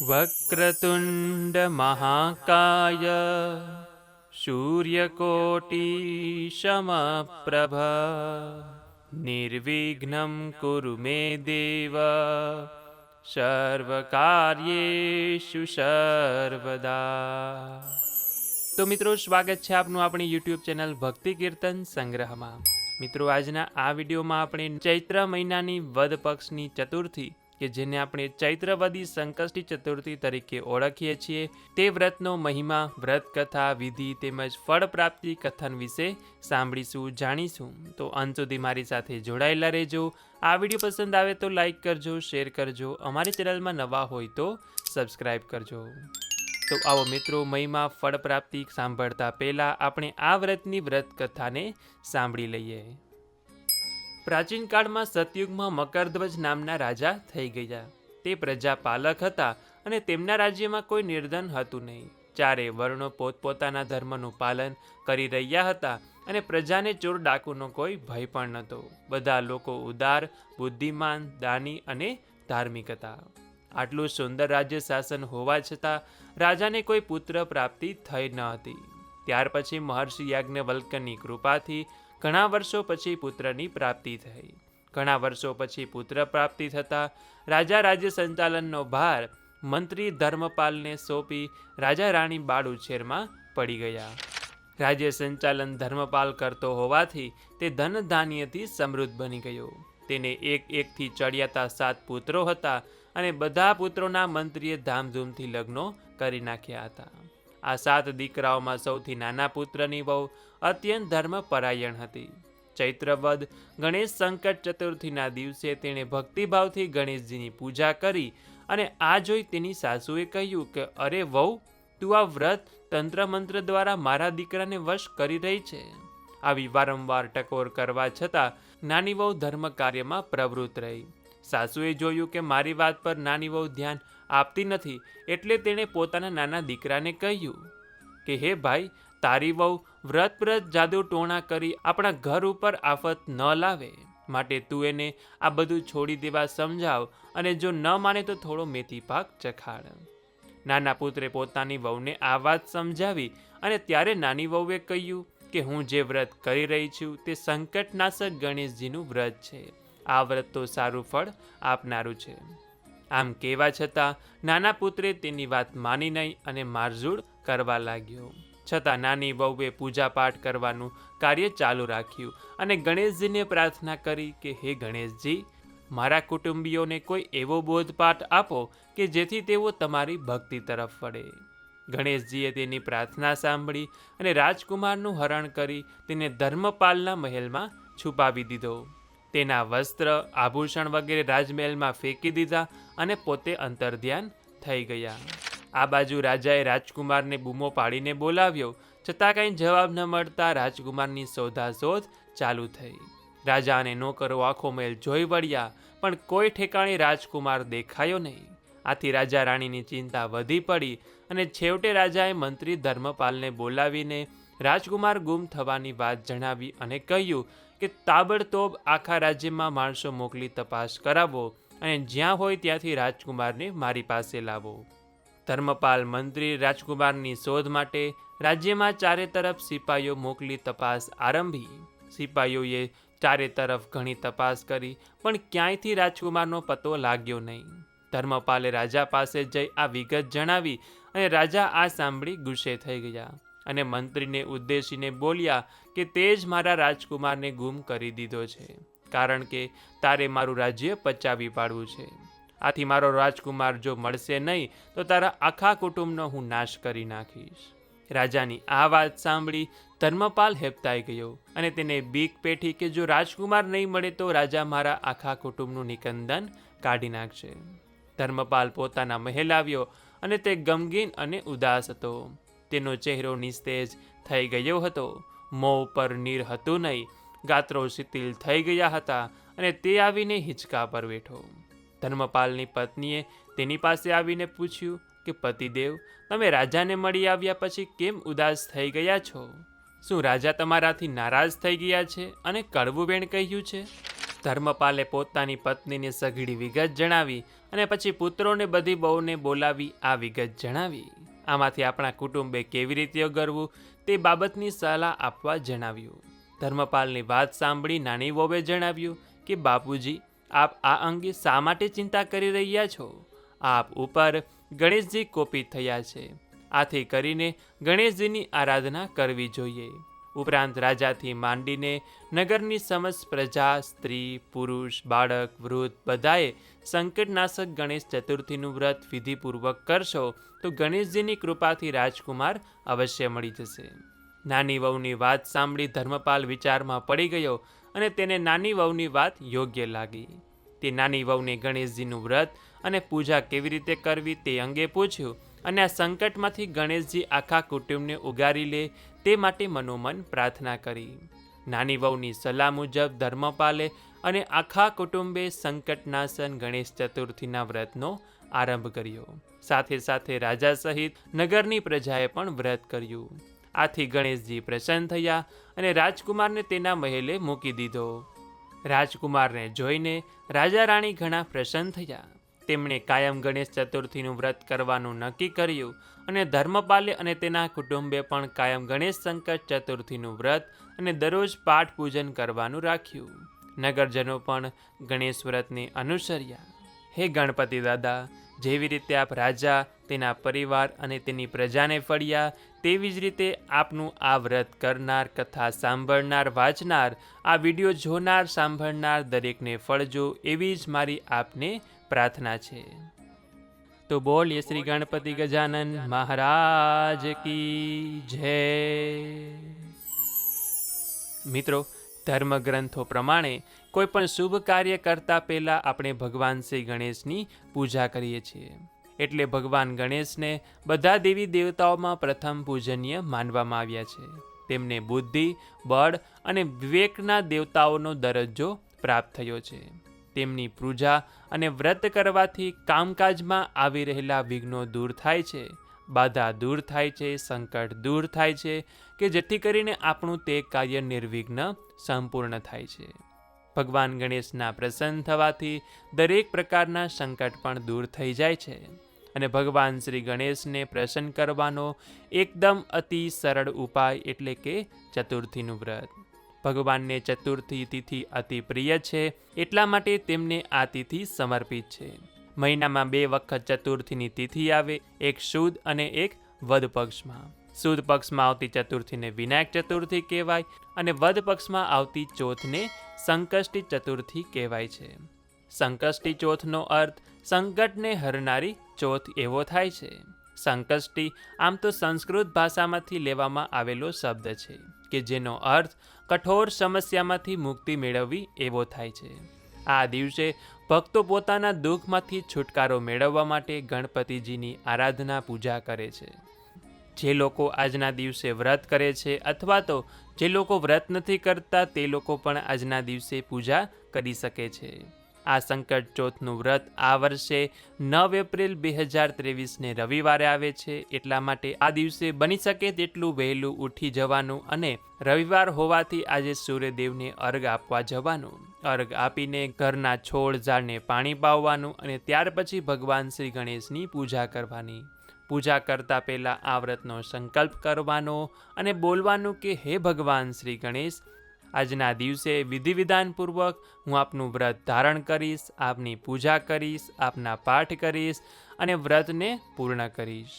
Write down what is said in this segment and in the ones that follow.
वक्रतुण्डमहाकाय सूर्यकोटिशमप्रभ निर्विघ्नं कुरु मे देव સર્વકાર્યેષુ સર્વદા તો મિત્રો સ્વાગત છે આપનું આપણી યુટ્યુબ ચેનલ ભક્તિ કીર્તન સંગ્રહમાં મિત્રો આજના આ વિડીયોમાં આપણે ચૈત્ર મહિનાની વદ પક્ષની ચતુર્થી કે જેને આપણે ચૈત્રવદી સંકષ્ટી ચતુર્થી તરીકે ઓળખીએ છીએ, તે વ્રતનો મહિમા વ્રત કથા વિધિ તેમજ ફળ પ્રાપ્તિ કથન વિશે સાંભળીશું, જાણીશું. તો અંત સુધી મારી સાથે જોડાયેલા રહેજો. આ વીડિયો પસંદ આવે તો લાઈક કરજો, શેર કરજો. અમારી ચેનલમાં નવા હોય તો સબસ્ક્રાઈબ કરજો. તો આવો મિત્રો, મહિમા, ફળ પ્રાપ્તિ સાંભળતા પહેલાં આપણે આ વ્રતની વ્રત કથાને સાંભળી લઈએ. પ્રાચીન કાળમાં સતયુગમાં મકરધ્વજ નામના રાજા થઈ ગયા. તે પ્રજાપાલક હતા અને તેમના રાજ્યમાં કોઈ નિર્ધન હતું નહીં. ચારે વર્ણો પોતપોતાના ધર્મનું પાલન કરી રહ્યા હતા અને પ્રજાને ચોર ડાકુનો કોઈ ભય પણ નહોતો. બધા લોકો ઉદાર, બુદ્ધિમાન, દાની અને ધાર્મિક હતા. આટલું સુંદર રાજ્ય શાસન હોવા છતાં રાજાને કોઈ પુત્ર પ્રાપ્તિ થઈ ન હતી. ત્યાર પછી મહર્ષિ યાજ્ઞવલ્કની કૃપાથી ઘણા વર્ષો પછી પુત્રની પ્રાપ્તિ થઈ. ઘણા વર્ષો પછી પુત્ર પ્રાપ્તિ થતાં રાજા રાજ્ય સંચાલનનો ભાર મંત્રી ધર્મપાલને સોંપી રાજા રાણી બાળ ઉછેરમાં પડી ગયા. રાજ્ય સંચાલન ધર્મપાલ કરતો હોવાથી તે ધન ધાન્યથી સમૃદ્ધ બની ગયો. તેને એક એકથી ચડિયાતા સાત પુત્રો હતા અને બધા પુત્રોના મંત્રીએ ધામધૂમથી લગ્નો કરી નાખ્યા હતા. આ સાત દીકરાઓમાં સૌથી નાના પુત્રની વહુ અત્યંત ધર્મપરાયણ હતી. ચૈત્રવદ ગણેશ સંકટ ચતુર્થીના દિવસે તેણે ભક્તિભાવથી ગણેશજીની પૂજા કરી અને આ જોઈ તેની સાસુએ કહ્યું કે, અરે વહુ, તું આ વ્રત તંત્ર મંત્ર દ્વારા મારા દીકરાને વશ કરી રહી છે. આવી વારંવાર ટકોર કરવા છતાં નાની વહુ ધર્મ કાર્યમાં પ્રવૃત્ત રહી. સાસુએ જોયું કે, મારી વાત પર નાની વહુ ધ્યાન આપતી નથી એટલે તેણે પોતાના નાના દીકરાને કહ્યું કે, હે ભાઈ, તારી વહુ વ્રત વ્રત જાદુ ટોણા કરી આપણા ઘર ઉપર આફત ન લાવે. માટે તું એને આ બધું છોડી દેવા સમજાવ અને જો ન માને તો થોડો મેથી પાક ચખાડ. નાના પુત્રે પોતાની વહુને આ વાત સમજાવી અને ત્યારે નાની વહુએ કહ્યું કે, હું જે વ્રત કરી રહી છું તે સંકટનાશક ગણેશજીનું વ્રત છે. આ વ્રત તો સારું ફળ આપનારું છે. આમ કહેવા છતાં, નાના પુત્રે તેની વાત માની નહીં અને મારઝૂડ કરવા લાગ્યો. છતાં નાની વહુએ પૂજાપાઠ કરવાનું કાર્ય ચાલુ રાખ્યું અને ગણેશજીને પ્રાર્થના કરી કે, હે ગણેશજી, મારા કુટુંબીઓને કોઈ એવો બોધપાઠ આપો કે જેથી તેઓ તમારી ભક્તિ તરફ વળે. ગણેશજીએ તેની પ્રાર્થના સાંભળી અને રાજકુમારનું હરણ કરી તેને ધર્મપાલના મહેલમાં છુપાવી દીધો. તેના વસ્ત્ર, આભૂષણ વગેરે રાજમહેલમાં ફેંકી દીધા અને પોતે અંતર્ધ્યાન થઈ ગયા. આ બાજુ રાજાએ રાજકુમારને બૂમો પાડીને બોલાવ્યો, છતાં કંઈ જવાબ ન મળતા રાજકુમારની શોધાશોધ ચાલુ થઈ. રાજા અને નોકરો આખો મહેલ જોઈ વળ્યા, પણ કોઈ ઠેકાણે રાજકુમાર દેખાયો નહીં. આથી રાજા રાણીની ચિંતા વધી પડી અને છેવટે રાજાએ મંત્રી ધર્મપાલને બોલાવીને રાજકુમાર ગુમ થવાની વાત જણાવી અને કહ્યું કે તાબડતોબ આખા રાજ્યમાં માણસો મોકલી તપાસ કરાવો અને જ્યાં હોય ત્યાંથી રાજકુમારને મારી પાસે લાવો. ધર્મપાલ મંત્રી રાજકુમારની શોધ માટે રાજ્યમાં ચારે તરફ સિપાહીઓ મોકલી તપાસ આરંભી. સિપાહીઓએ ચારે તરફ ઘણી તપાસ કરી, પણ ક્યાંયથી રાજકુમારનો પતો લાગ્યો નહીં. ધર્મપાલે રાજા પાસે જઈ આ વિગત જણાવી અને રાજા આ સાંભળી ગુસ્સે થઈ ગયા. અને મંત્રીને ઉદ્દેશીને બોલ્યા કે તે જ મારા રાજકુમારને ગુમ કરી દીધો છે, કારણ કે તારે મારું રાજ્ય પચાવી પાડવું છે. આથી મારો રાજકુમાર જો મળશે નહીં, તો તારા આખા કુટુંબનો હું નાશ કરી નાખીશ. રાજાની આ વાત સાંભળી ધર્મપાલ હેપતાઈ ગયો અને તેને બીક પેઠી કે જો રાજકુમાર નહીં મળે તો રાજા મારા આખા કુટુંબનું નિકંદન કાઢી નાખશે. ધર્મપાલ પોતાના મહેલ આવ્યો અને તે ગમગીન અને ઉદાસ હતો. તેનો ચહેરો નિસ્તેજ થઈ ગયો હતો. મોં પર નીર હતું નહીં. ગાત્રો શિથિલ થઈ ગયા હતા અને તે આવીને હિંચકા પર બેઠો. ધર્મપાલની પત્નીએ તેની પાસે આવીને પૂછ્યું કે, પતિદેવ, તમે રાજાને મળી આવ્યા પછી કેમ ઉદાસ થઈ ગયા છો? શું રાજા તમારાથી નારાજ થઈ ગયા છે અને કડવું બેણ કહ્યું છે? ધર્મપાલે પોતાની પત્નીને સઘળી વિગત જણાવી અને પછી પુત્રોને બધી બહુને બોલાવી આ વિગત જણાવી. આમાંથી આપણા કુટુંબે કેવી રીતે કરવું તે બાબતની સલાહ આપવા જણાવ્યું. ધર્મપાલની વાત સાંભળી નાની વહુએ જણાવ્યું કે, બાપુજી, આપ આ અંગે શા માટે ચિંતા કરી રહ્યા છો? આપ ઉપર ગણેશજી કોપિત થયા છે. આથી કરીને ગણેશજીની આરાધના કરવી જોઈએ. ઉપરાંત રાજાથી માંડીને નગરની સમસ્ત પ્રજા, સ્ત્રી, પુરુષ, બાળક, વૃદ્ધ બધાએ સંકટનાશક ગણેશ ચતુર્થીનું વ્રત વિધિપૂર્વક કરશો તો ગણેશજીની કૃપાથી રાજકુમાર અવશ્ય મળી જશે. નાની વહુની વાત સાંભળી ધર્મપાલ વિચારમાં પડી ગયો અને તેને નાની વહુની વાત યોગ્ય લાગી. તે નાની વહુને ગણેશજીનું વ્રત અને પૂજા કેવી રીતે કરવી તે અંગે પૂછ્યું અને આ સંકટમાંથી ગણેશજી આખા કુટુંબને ઉગારી લે તે માટે મનોમન પ્રાર્થના કરી. નાની વહુની સલાહ મુજબ ધર્મપાલે અને આખા કુટુંબે સંકટનાશન ગણેશ ચતુર્થીના વ્રતનો આરંભ કર્યો. સાથે સાથે રાજા સહિત નગરની પ્રજાએ પણ વ્રત કર્યું. આથી ગણેશજી પ્રસન્ન થયા અને રાજકુમારને તેના મહેલે મૂકી દીધો. રાજકુમારને જોઈને રાજા રાણી ઘણા પ્રસન્ન થયા. તેમણે કાયમ ગણેશ ચતુર્થીનું વ્રત કરવાનું નક્કી કર્યું અને ધર્મપાલે અને તેના કુટુંબે પણ કાયમ ગણેશ સંકટ ચતુર્થીનું વ્રત અને દરરોજ પાઠ પૂજન કરવાનું રાખ્યું. નગરજનો પણ ગણેશ વ્રતને અનુસર્યા. હે ગણપતિ દાદા જેવી રીતે આપ રાજા, તેના પરિવાર અને તેની પ્રજાને ફળ્યા, તેવી જ રીતે આપનું આ વ્રત કરનાર, કથા સાંભળનાર, વાંચનાર, આ વીડિયો જોનાર, સાંભળનાર દરેકને ફળજો, એવી જ મારી આપને પ્રાર્થના છે. તો બોલીએ શ્રી ગણપતિ ગજાનન મહારાજ કી જય. મિત્રો, ધર્મગ્રંથો પ્રમાણે કોઈ પણ શુભ કાર્ય કરતા પહેલાં આપણે ભગવાન શ્રી ગણેશની પૂજા કરીએ છીએ. એટલે ભગવાન ગણેશને બધા દેવી દેવતાઓમાં પ્રથમ પૂજનીય માનવામાં આવ્યા છે. તેમને બુદ્ધિ, બળ અને વિવેકના દેવતાઓનો દરજ્જો પ્રાપ્ત થયો છે. તેમની પૂજા અને વ્રત કરવાથી કામકાજમાં આવી રહેલા વિઘ્નો દૂર થાય છે, બાધા દૂર થાય છે, સંકટ દૂર થાય છે કે જેથી કરીને આપણું તે કાર્ય નિર્વિઘ્ન સંપૂર્ણ થાય છે. ભગવાન ગણેશના પ્રસન્ન થવાથી દરેક પ્રકારના સંકટ પણ દૂર થઈ જાય છે અને ભગવાન શ્રી ગણેશને પ્રસન્ન કરવાનો એકદમ અતિ સરળ ઉપાય એટલે કે ચતુર્થીનું વ્રત. ભગવાનને ચતુર્થી તિથિ અતિ પ્રિય છે, એટલા માટે તેમને આ તિથિ સમર્પિત છે. મહિનામાં બે વખત ચતુર્થીની તિથિ આવે, એક શુદ્ધ અને એક વદ પક્ષમાં. સુદ પક્ષમાં આવતી ચતુર્થીને વિનાયક ચતુર્થી કહેવાય અને વદ પક્ષમાં આવતી ચોથને સંકષ્ટી ચતુર્થી કહેવાય છે. સંકષ્ટી ચોથનો અર્થ સંકટને હરનારી ચોથ એવો થાય છે. સંકષ્ટી આમ તો સંસ્કૃત ભાષામાંથી લેવામાં આવેલો શબ્દ છે, કે જેનો અર્થ કઠોર સમસ્યામાંથી મુક્તિ મેળવવી એવો થાય છે. આ દિવસે ભક્તો પોતાના દુઃખમાંથી છુટકારો મેળવવા માટે ગણપતિજીની આરાધના પૂજા કરે છે. જે લોકો આજના દિવસે વ્રત કરે છે અથવા તો જે લોકો વ્રત નથી કરતા, તે લોકો પણ આજના દિવસે પૂજા કરી શકે છે. આ સંકટ ચોથનું વ્રત આ વર્ષે નવ એપ્રિલ બે હજાર ત્રેવીસને રવિવારે આવે છે. એટલા માટે આ દિવસે બની શકે તેટલું વહેલું ઉઠી જવાનું અને રવિવાર હોવાથી આજે સૂર્યદેવને અર્ઘ આપવા જવાનું. અર્ઘ આપીને ઘરના છોડ, ઝાડને પાણી પાવવાનું અને ત્યાર પછી ભગવાન શ્રી ગણેશની પૂજા કરવાની. પૂજા કરતા પહેલાં આ વ્રતનો સંકલ્પ કરવાનો અને બોલવાનું કે, હે ભગવાન શ્રી ગણેશ, આજના દિવસે વિધિ વિધાનપૂર્વક હું આપનું વ્રત ધારણ કરીશ, આપની પૂજા કરીશ, આપના પાઠ કરીશ અને વ્રતને પૂર્ણ કરીશ.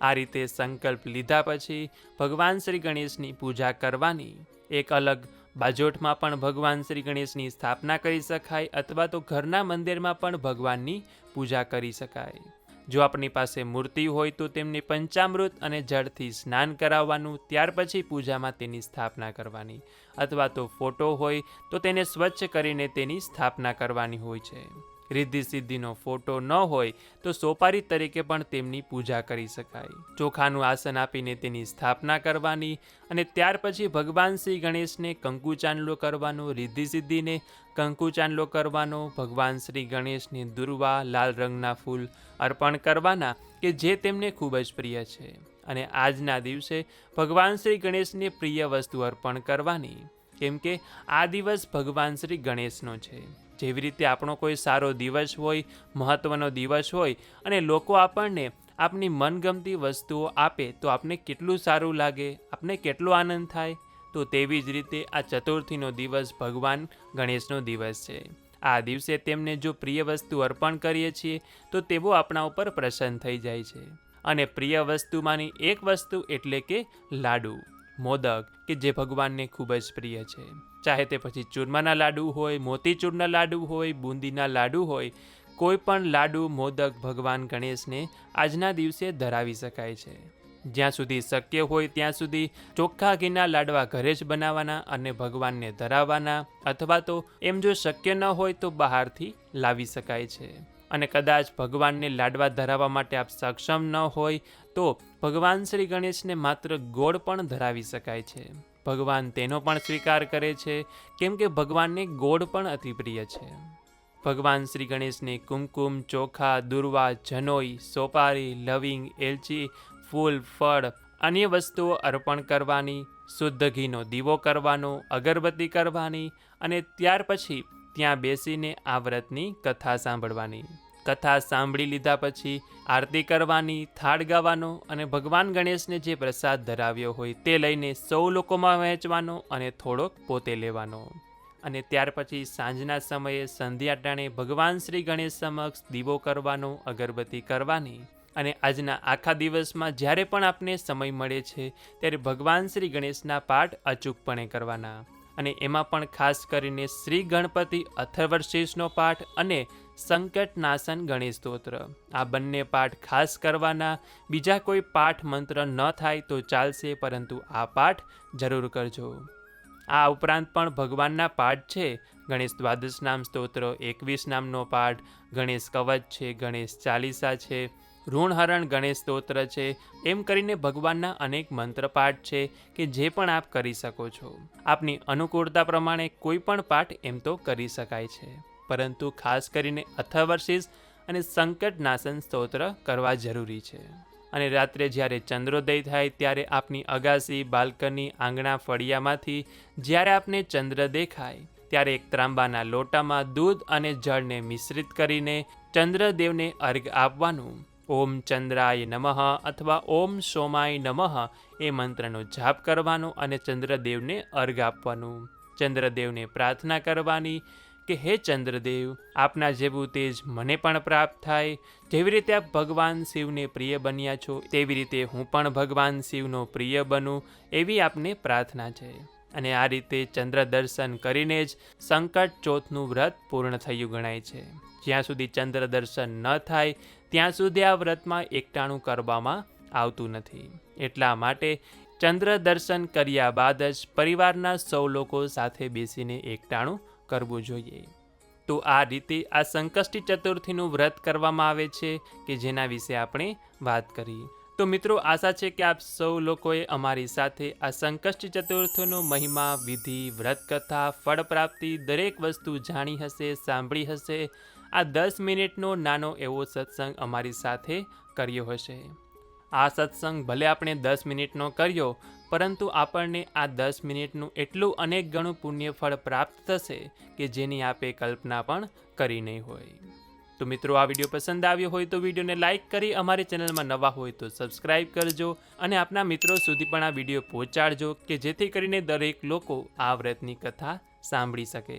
આ રીતે સંકલ્પ લીધા પછી ભગવાન શ્રી ગણેશની પૂજા કરવાની. એક અલગ બાજોઠમાં પણ ભગવાન શ્રી ગણેશની સ્થાપના કરી શકાય અથવા તો ઘરના મંદિરમાં પણ ભગવાનની પૂજા કરી શકાય. જો આપણી પાસે મૂર્તિ હોય તો તેમને પંચામૃત અને જળથી સ્નાન કરાવવાનું, ત્યાર પછી પૂજામાં તેની સ્થાપના કરવાની. અથવા તો ફોટો હોય તો તેને સ્વચ્છ કરીને તેની સ્થાપના કરવાની હોય છે. રિદ્ધિ સિદ્ધિનો ફોટો ન હોય તો સોપારી તરીકે પણ તેમની પૂજા કરી શકાય. ચોખાનું આસન આપીને તેની સ્થાપના કરવાની અને ત્યાર પછી ભગવાન શ્રી ગણેશને કંકુ ચાંદલો કરવાનો, રિદ્ધિ સિદ્ધિને કંકુ ચાંદલો કરવાનો, ભગવાન શ્રી ગણેશને દુર્વા લાલ રંગના ફૂલ અર્પણ કરવાના કે જે તેમને ખૂબ જ પ્રિય છે. અને આજના દિવસે ભગવાન શ્રી ગણેશને પ્રિય વસ્તુ અર્પણ કરવાની. કેમ કે આ દિવસ ભગવાન શ્રી ગણેશનો છે. જેવી રીતે આપણો કોઈ સારો દિવસ હોય મહત્ત્વનો દિવસ હોય અને લોકો આપણને આપની મનગમતી વસ્તુઓ આપે, તો આપને કેટલું સારું લાગે, આપને કેટલો આનંદ થાય? તો તેવી જ રીતે આ ચતુર્થીનો દિવસ ભગવાન ગણેશનો દિવસ છે. આ દિવસે તેમને જો પ્રિય વસ્તુ અર્પણ કરીએ છીએ, તો તેઓ આપણા ઉપર પ્રસન્ન થઈ જાય છે. અને પ્રિય વસ્તુમાંની એક વસ્તુ એટલે કે લાડુ. મોદક, કે જે ભગવાનને ખૂબ જ પ્રિય છે. ચાહે તે પછી ચૂરમાના લાડુ હોય મોતીચૂરના લાડુ હોય, બુંદીના લાડુ હોય, કોઈ પણ લાડુ, મોદક ભગવાન ગણેશને આજના દિવસે ધરાવી શકાય છે. જ્યાં સુધી શક્ય હોય ત્યાં સુધી ચોખ્ખા ઘીના લાડવા ઘરે જ બનાવવાના અને ભગવાનને ધરાવવાના, અથવા તો એમ જો શક્ય ન હોય તો બહારથી લાવી શકાય છે. અને કદાચ ભગવાનને લાડવા ધરાવવા માટે આપ સક્ષમ ન હોય તો ભગવાન શ્રી ગણેશને માત્ર ગોળ પણ ધરાવી શકાય છે. ભગવાન તેનો પણ સ્વીકાર કરે છે, કેમ કે ભગવાનને ગોળ પણ અતિ પ્રિય છે. ભગવાન શ્રી ગણેશને કુમકુમ, ચોખા, દુર્વા, જનોઈ, સોપારી, લવિંગ, એલચી, ફૂલ, ફળ, અન્ય વસ્તુઓ અર્પણ કરવાની, શુદ્ધ ઘીનો દીવો કરવાનો, અગરબત્તી કરવાની અને ત્યાર પછી ત્યાં બેસીને આ વ્રતની કથા સાંભળવાની. કથા સાંભળી લીધા પછી આરતી કરવાની, થાળ ગાવાનો અને ભગવાન ગણેશને જે પ્રસાદ ધરાવ્યો હોય તે લઈને સૌ લોકોમાં વહેંચવાનો અને થોડોક પોતે લેવાનો. અને ત્યાર પછી સાંજના સમયે સંધ્યા ટાણે ભગવાન શ્રી ગણેશ સમક્ષ દીવો કરવાનો, અગરબત્તી કરવાની. અને આજના આખા દિવસમાં જ્યારે પણ આપને સમય મળે છે, ત્યારે ભગવાન શ્રી ગણેશના પાઠ અચૂકપણે કરવાના. અને એમાં પણ ખાસ કરીને શ્રી ગણપતિ અથર્વશીષનો પાઠ અને સંકટનાશન ગણેશ સ્તોત્ર. આ બંને પાઠ ખાસ કરવાના. બીજા કોઈ પાઠ મંત્ર ન થાય તો ચાલશે, પરંતુ આ પાઠ જરૂર કરજો. આ ઉપરાંત પણ ભગવાનના પાઠ છે. ગણેશ દ્વાદશ નામ સ્તોત્ર, એકવીસ નામનો પાઠ, ગણેશ કવચ છે, ગણેશ ચાલીસા છે ઋણહરણ ગણેશ સ્તોત્ર છે. એમ કરીને ભગવાનના અનેક મંત્ર પાઠ છે કે જે પણ આપ કરી શકો છો. આપની અનુકૂળતા પ્રમાણે કોઈ પણ પાઠ એમ તો કરી શકાય છે. પરંતુ ખાસ કરીને અથર્વશીષ અને સંકટ નાશન સ્તોત્ર કરવા જરૂરી છે. અને રાત્રે જ્યારે ચંદ્રોદય થાય ત્યારે આપની અગાસી, બાલ્કની, આંગણા, ફળિયામાંથી જ્યારે આપને ચંદ્ર દેખાય, ત્યારે એક ત્રાંબાના લોટામાં દૂધ અને જળને મિશ્રિત કરીને ચંદ્રદેવને અર્ઘ આપવાનું ઓમ ચંદ્રાય નમઃ અથવા ઓમ સોમાય નમઃ એ મંત્રનો જાપ કરવાનો અને ચંદ્રદેવને અર્ઘ આપવાનું. ચંદ્રદેવને પ્રાર્થના કરવાની કે, હે ચંદ્રદેવ, આપના જેવું તેજ મને પણ પ્રાપ્ત થાય. જેવી રીતે આપ ભગવાન શિવને પ્રિય બન્યા છો, તેવી રીતે હું પણ ભગવાન શિવનો પ્રિય બનું, એવી આપને પ્રાર્થના છે. અને આ રીતે ચંદ્ર દર્શન કરીને જ સંકટ ચોથનું વ્રત પૂર્ણ થયું ગણાય છે. જ્યાં સુધી ચંદ્ર દર્શન ન થાય ત્યાં સુધી આ વ્રતમાં એકટાણું કરવામાં આવતું નથી. એટલા માટે ચંદ્ર દર્શન કર્યા બાદ જ પરિવારના સૌ લોકો સાથે બેસીને એકટાણું કરવું જોઈએ. તો આ રીતે આ સંકષ્ટી ચતુર્થીનું વ્રત કરવામાં આવે છે કે જેના વિશે આપણે વાત કરી. તો મિત્રો, આશા છે કે આપ સૌ લોકોએ અમારી સાથે આ સંકષ્ટી ચતુર્થીનો મહિમા, વિધિ વ્રત કથા ફળ પ્રાપ્તિ દરેક વસ્તુ જાણી હશે, સાંભળી હશે. આ દસ મિનિટનો નાનો એવો સત્સંગ અમારી સાથે કર્યો હશે. આ સત્સંગ ભલે આપણે દસ મિનિટનો કર્યો, પરંતુ આપણને આ દસ મિનિટનું એટલું અનેક ગણું પુણ્ય ફળ પ્રાપ્ત થશે કે જેની આપે કલ્પના પણ કરી નહીં હોય. તો મિત્રો, આ વીડિયો પસંદ આવ્યો હોય તો વિડીયોને લાઇક કરી, અમારી ચેનલમાં નવા હોય તો સબસ્ક્રાઇબ કરજો અને આપના મિત્રો સુધી પણ આ વીડિયો પહોંચાડજો કે જેથી કરીને દરેક લોકો આ વ્રતની કથા સાંભળી શકે.